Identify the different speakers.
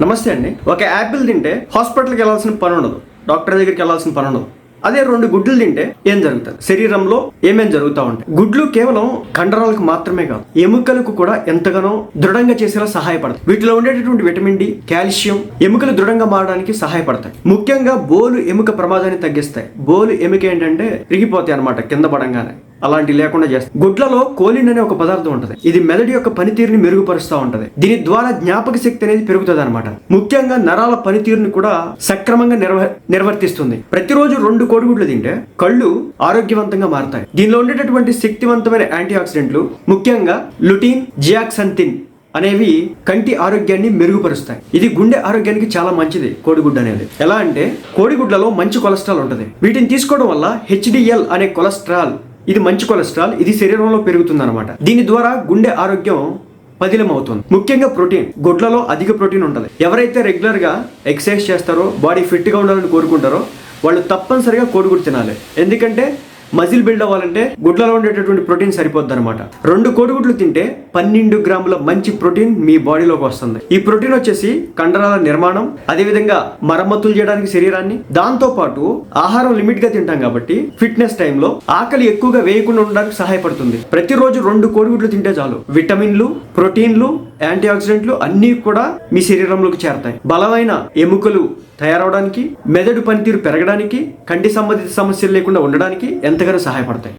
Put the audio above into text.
Speaker 1: నమస్తే అండి. ఒక యాపిల్ తింటే హాస్పిటల్కి వెళ్ళాల్సిన పని ఉండదు. డాక్టర్ దగ్గరికి వెళ్ళాల్సిన పని ఉండదు. అదే రెండు గుడ్లు తింటే ఏం జరుగుతుంది? శరీరంలో ఏమేం జరుగుతూ ఉంటాయి? గుడ్లు కేవలం కండరాలకు మాత్రమే కాదు ఎముకలకు కూడా ఎంతగానో దృఢంగా చేసేలా సహాయపడతాయి. వీటిలో ఉండేటటువంటి విటమిన్ డి కాల్షియం ఎముకలు దృఢంగా మారడానికి సహాయపడతాయి. ముఖ్యంగా బోలు ఎముక ప్రమాదాన్ని తగ్గిస్తాయి. బోలు ఎముక ఏంటంటే రిగిపోతాయి అనమాట కింద పడంగానే. అలాంటి లేకుండా చేస్తాయి గుడ్లలో కోలిన్ అనే ఒక పదార్థం ఉంటుంది. ఇది మెదడు యొక్క పనితీరుని మెరుగుపరుస్తూ ఉంటది. దీని ద్వారా జ్ఞాపక శక్తి అనేది పెరుగుతుంది అనమాట ముఖ్యంగా నరాల పనితీరుని కూడా సక్రమంగా నిర్వ నిర్వర్తిస్తుంది. ప్రతిరోజు రెండు కోడిగుడ్లు తింటే కళ్ళు ఆరోగ్యవంతంగా మారతాయి. దీనిలో ఉండేటటువంటి శక్తివంతమైన యాంటీ ఆక్సిడెంట్లు ముఖ్యంగా లుటీన్ జియాక్సంతిన్ అనేవి కంటి ఆరోగ్యాన్ని మెరుగుపరుస్తాయి. ఇది గుండె ఆరోగ్యానికి చాలా మంచిది కోడిగుడ్డు అనేది. ఎలా అంటే కోడిగుడ్లలో మంచి కొలెస్ట్రాల్ ఉంటుంది. వీటిని తీసుకోవడం వల్ల హెచ్డిఎల్ అనే కొలెస్ట్రాల్ ఇది మంచి కొలెస్ట్రాల్ ఇది శరీరంలో పెరుగుతుంది అనమాట దీని ద్వారా గుండె ఆరోగ్యం పదిలం అవుతుంది ముఖ్యంగా ప్రోటీన్ గుడ్లలో అధిక ప్రోటీన్ ఉంటుంది. ఎవరైతే రెగ్యులర్గా ఎక్సర్సైజ్ చేస్తారో బాడీ ఫిట్గా ఉండాలని కోరుకుంటారో వాళ్ళు తప్పనిసరిగా కోడిగుడ్డు తినాలి. ఎందుకంటే మజిల్ బిల్డ్ అవ్వాలంటే గుడ్లలో ఉండేటటువంటి ప్రోటీన్ సరిపోద్ది అనమాట రెండు కోడిగుడ్లు తింటే పన్నెండు గ్రాముల మంచి ప్రోటీన్ మీ బాడీలోకి వస్తుంది. ఈ ప్రోటీన్ వచ్చేసి కండరాల నిర్మాణం అదేవిధంగా మరమ్మతులు చేయడానికి శరీరాన్ని దాంతో పాటు ఆహారం లిమిట్గా తింటాం కాబట్టి ఫిట్నెస్ టైంలో ఆకలి ఎక్కువగా వేయకుండా ఉండడానికి సహాయపడుతుంది. ప్రతిరోజు రెండు కోడిగుడ్లు తింటే చాలు. విటమిన్లు ప్రోటీన్లు యాంటీ ఆక్సిడెంట్లు అన్నీ కూడా మీ శరీరంలోకి చేరతాయి. బలమైన ఎముకలు తయారవడానికి మెదడు పనితీరు పెరగడానికి కంటి సంబంధిత సమస్యలు లేకుండా ఉండడానికి ఎంతగానో సహాయపడతాయి.